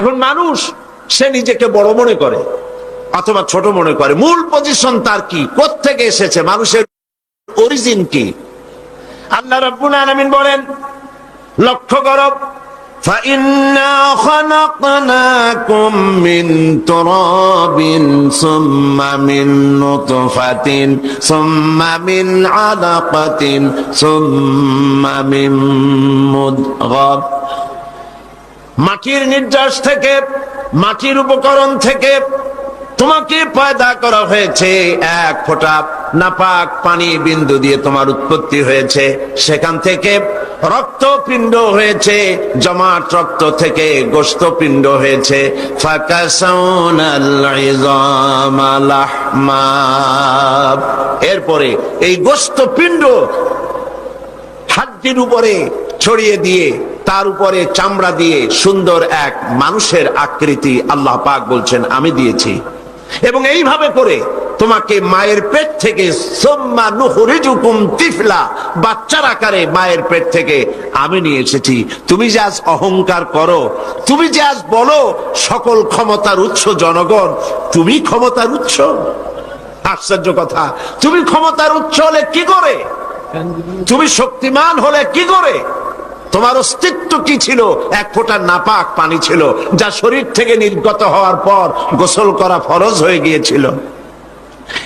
এখন মানুষ সে নিজেকে বড় মনে করে অথবা ছোট মনে করে মূল পজিশন তার কি থেকে এসেছে মানুষের অরিজিন কি আল্লাহ রাব্বুল আলামিন বলেন লক্ষ্য করো فإنا خلقناكم من تراب ثم من نطفة ثم من علقة ثم من مضغة মাটির নির্যাস থেকে, মাটির উপকরণ থেকে তোমাকে পয়দা করা হয়েছে। এক ফোঁটা নাপাক পানি বিন্দু দিয়ে তোমার উৎপত্তি হয়েছে। সেখান থেকে রক্তপিণ্ড হয়েছে, জমাট রক্ত থেকে গোস্তপিণ্ড হয়েছে। এরপরে এই গোস্তপিণ্ড হাড্ডির উপরে ছড়িয়ে দিয়ে তার উপরে চামড়া দিয়ে সুন্দর এক মানুষের আকৃতি আল্লাহ পাক বলছেন, আমি দিয়েছি। এবং এইভাবে করে তোমাকে মায়ের পেট থেকে বাচ্চার আকারে মায়ের পেট থেকে আমি নিয়ে এসেছি। তুমি যে আজ অহংকার করো, তুমি যে আজ বলো সকল ক্ষমতার উৎস জনগণ, তুমি ক্ষমতার উৎস? আশ্চর্য কথা, তুমি ক্ষমতার উৎস হলে কি করে? তুমি শক্তিমান হলে কি করে? তোমার অস্তিত্ব কি ছিল? এক ফোঁটা নাপাক পানি ছিল, যা শরীর থেকে নির্গত হওয়ার পর গোসল করা ফরজ হয়ে গিয়েছিল।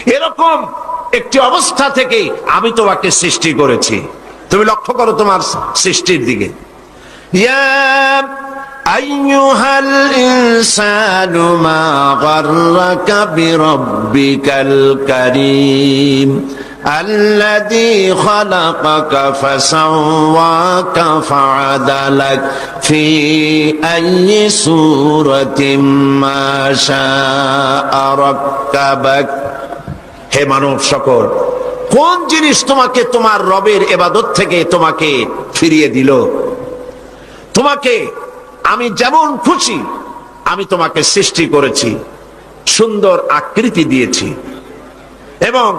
এরকম একটি অবস্থা থেকে আমি তোমাকে সৃষ্টি করেছি। তুমি লক্ষ্য করো তোমার সৃষ্টির দিকে। ইয়া أيها الإنسان ما غرك بربك الكريم الذي خلقك فسواك فعدلك في أي سورة ما شاء ركبك হে মানব সকল কোন জিনিস তোমাকে তোমার রবের এবাদত থেকে তোমাকে ফিরিয়ে দিল তোমাকে আমি যেমন খুশি আমি তোমাকে সৃষ্টি করেছি সুন্দর আকৃতি দিয়েছি এবং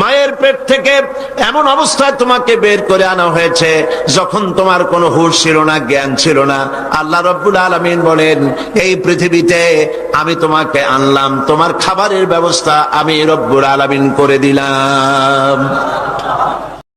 মায়ের পেট থেকে এমন অবস্থায় তোমাকে বের করে আনা হয়েছে যখন তোমার কোনো হুশ ছিল না, জ্ঞান ছিল না। আল্লাহ রব্বুল আলমিন বলেন, এই পৃথিবীতে আমি তোমাকে আনলাম, তোমার খাবারের ব্যবস্থা আমি রব্বুল আলমিন করে দিলাম।